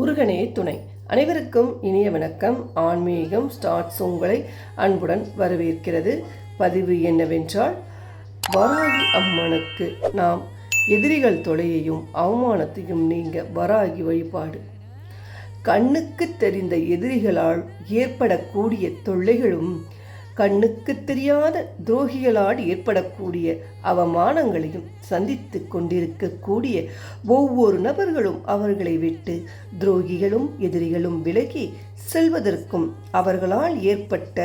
முருகனே துணை. அனைவருக்கும் இனிய வணக்கம். ஆன்மீகம் ஸ்டார்ட்ஸ் உங்களை அன்புடன் வரவேற்கிறது. பதிவு என்னவென்றால் வராகி அம்மனுக்கு நாம் எதிரிகள் தொலையையும் அவமானத்தையும் நீங்க வராகி வழிபாடு. கண்ணுக்கு தெரிந்த எதிரிகளால் ஏற்படக்கூடிய தொல்லைகளும் கண்ணுக்கு தெரியாத துரோகிகளால் ஏற்படக்கூடிய அவமானங்களையும் சந்தித்து கொண்டிருக்கக்கூடிய ஒவ்வொரு நபர்களும் அவர்களை விட்டு துரோகிகளும் எதிரிகளும் விலகி செல்வதற்கும் அவர்களால் ஏற்பட்ட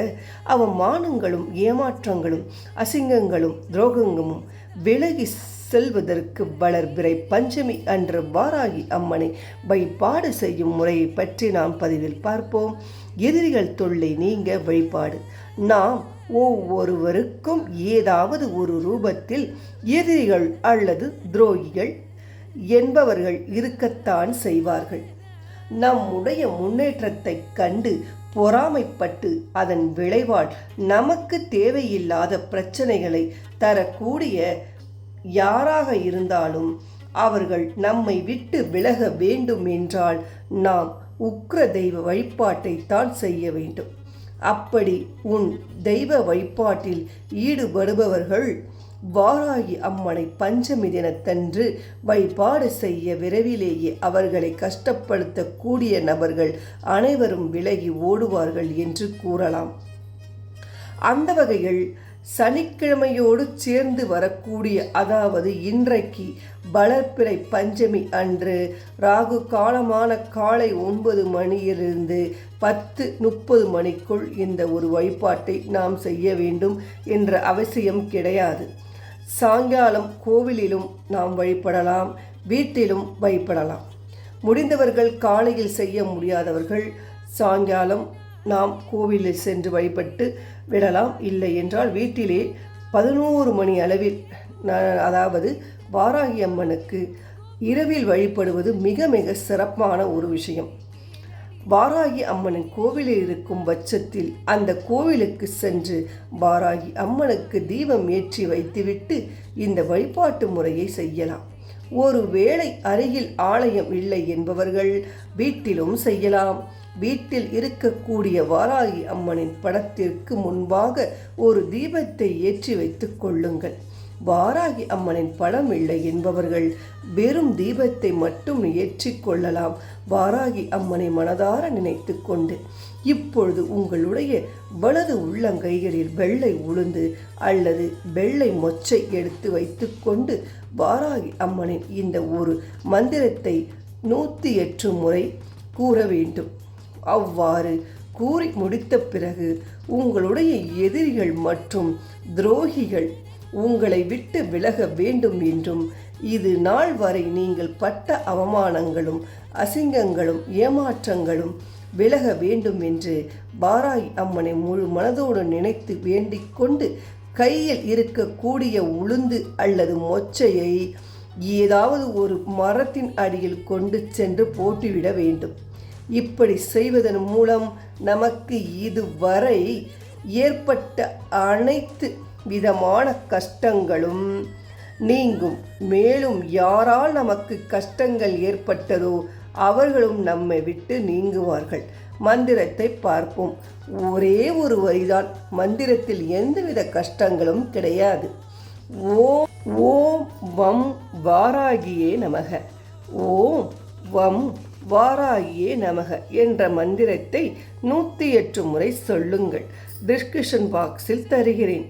அவமானங்களும் ஏமாற்றங்களும் அசிங்கங்களும் துரோகங்களும் விலகி செல்வதற்கு வளர்பிறை பஞ்சமி அன்று வாராகி அம்மனை வழிபாடு செய்யும் முறையை பற்றி நாம் பதிவில் பார்ப்போம். எதிரிகள் தொல்லை நீங்க வழிபாடு. நாம் ஒவ்வொருவருக்கும் ஏதாவது ஒரு ரூபத்தில் எதிரிகள் அல்லது துரோகிகள் என்பவர்கள் இருக்கத்தான் செய்வார்கள். நம்முடைய முன்னேற்றத்தை கண்டு பொறாமைப்பட்டு அதன் விளைவால் நமக்கு தேவையில்லாத பிரச்சனைகளை தரக்கூடிய யாராக இருந்தாலும் அவர்கள் நம்மை விட்டு விலக வேண்டும் என்றால் நாம் உக்ர தெய்வ வழிபாட்டை தான் செய்ய வேண்டும். அப்படி உன் தெய்வ வழிபாட்டில் ஈடுபடுபவர்கள் வாராகி அம்மனை பஞ்சமி தினத்தன்று வழிபாடு செய்ய விரைவிலேயே அவர்களை கஷ்டப்படுத்தக்கூடிய நபர்கள் அனைவரும் விலகி ஓடுவார்கள் என்று கூறலாம். அந்த வகையில் சனிக்கிழமையோடு சேர்ந்து வரக்கூடிய அதாவது இன்றைக்கு வளர்ப்பிறை பஞ்சமி அன்று ராகு காலமான காலை ஒன்பது மணியிலிருந்து பத்து முப்பது மணிக்குள் இந்த ஒரு வழிபாட்டை நாம் செய்ய வேண்டும் என்ற அவசியம் கிடையாது. சாயங்காலம் கோவிலிலும் நாம் வழிபடலாம் வீட்டிலும் வழிபடலாம். முடிந்தவர்கள் காலையில் செய்ய முடியாதவர்கள் சாயங்காலம் நாம் கோவிலில் சென்று வழிபட்டு விடலாம் இல்லை என்றால் வீட்டிலே பதினோரு மணி அளவில் அதாவது வாராகி அம்மனுக்கு இரவில் வழிபடுவது மிக மிக சிறப்பான ஒரு விஷயம். வாராகி அம்மனின் கோவிலில் இருக்கும் பட்சத்தில் அந்த கோவிலுக்கு சென்று வாராகி அம்மனுக்கு தீபம் ஏற்றி வைத்துவிட்டு இந்த வழிபாட்டு முறையை செய்யலாம். ஒரு வேளை அருகில் ஆலயம் இல்லை என்பவர்கள் வீட்டிலும் செய்யலாம். வீட்டில் இருக்கக்கூடிய வாராகி அம்மனின் படத்திற்கு முன்பாக ஒரு தீபத்தை ஏற்றி வைத்துக் கொள்ளுங்கள். வாராகி அம்மனின் படம் இல்லை என்பவர்கள் வெறும் தீபத்தை மட்டும் ஏற்றி கொள்ளலாம். வாராகி அம்மனை மனதார நினைத்து கொண்டு இப்பொழுது உங்களுடைய வலது உள்ளங்கைகளில் வெள்ளை உளுந்து அல்லது வெள்ளை மொச்சை எடுத்து வைத்துக்கொண்டு வாராகி அம்மனின் இந்த ஒரு மந்திரத்தை நூற்றி எட்டு முறை கூற வேண்டும். அவ்வாறு கூறி முடித்த பிறகு உங்களுடைய எதிரிகள் மற்றும் துரோகிகள் உங்களை விட்டு விலக வேண்டும் என்றும் இது நாள் வரை நீங்கள் பட்ட அவமானங்களும் அசிங்கங்களும் ஏமாற்றங்களும் விலக வேண்டும் என்று பாராய் அம்மனை முழு மனதோடு நினைத்து வேண்டிக் கொண்டு கையில் இருக்கக்கூடிய உளுந்து அல்லது மொச்சையை ஏதாவது ஒரு மரத்தின் அடியில் கொண்டு சென்று போட்டுவிட வேண்டும். இப்படி செய்வதன் மூலம் நமக்கு இதுவரை ஏற்பட்ட அனைத்து விதமான கஷ்டங்களும் நீங்கும். மேலும் யாரால் நமக்கு கஷ்டங்கள் ஏற்பட்டதோ அவர்களும் நம்மை விட்டு நீங்குவார்கள். மந்திரத்தை பார்ப்போம். ஒரே ஒரு வரிதான். மந்திரத்தில் எந்தவித கஷ்டங்களும் கிடையாது. ஓம் ஓம் வம் வாராகியே நமக. ஓம் வம் வாராகியே நமக என்ற மந்திரத்தை நூற்றி எட்டு முறை சொல்லுங்கள். டிஸ்கிரிப்ஷன் பாக்ஸில் தருகிறேன்.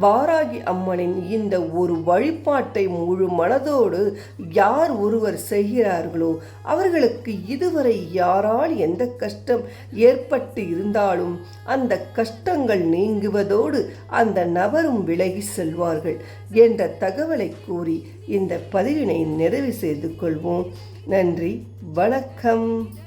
பாராகி அம்மனின் இந்த ஒரு வழிபாட்டை முழு மனதோடு யார் ஒருவர் செய்கிறார்களோ அவர்களுக்கு இதுவரை யாரால் எந்த கஷ்டம் ஏற்பட்டு இருந்தாலும் அந்த கஷ்டங்கள் நீங்குவதோடு அந்த நபரும் விலகி செல்வார்கள் என்ற தகவலை கூறி இந்த பதிவினை நிறைவு செய்து கொள்வோம். நன்றி. வணக்கம்.